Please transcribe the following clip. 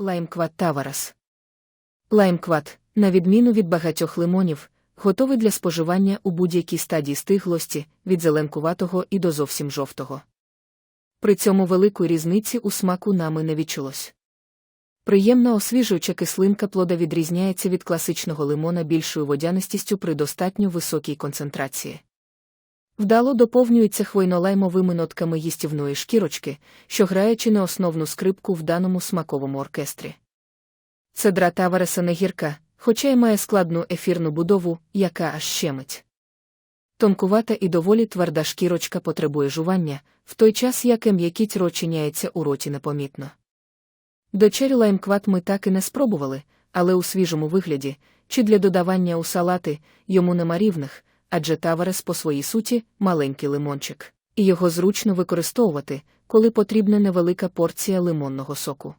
Лаймкват Таварас. Лаймкват, на відміну від багатьох лимонів, готовий для споживання у будь-якій стадії стиглості, від зеленкуватого і до зовсім жовтого. При цьому великої різниці у смаку нами не відчулось. Приємна освіжуюча кислинка плода відрізняється від класичного лимона більшою водянистістю при достатньо високій концентрації. Вдало доповнюється хвойно-лаймовими нотками їстівної шкірочки, що грає чи не основну скрипку в даному смаковому оркестрі. Цедра Тавареса не гірка, хоча й має складну ефірну будову, яка аж щемить. Тонкувата і доволі тверда шкірочка потребує жування, в той час як м'якіть розчиняється у роті непомітно. Дочері лаймкват ми так і не спробували, але у свіжому вигляді, чи для додавання у салати, йому нема рівних, адже таверес по своїй суті маленький лимончик, і його зручно використовувати, коли потрібна невелика порція лимонного соку.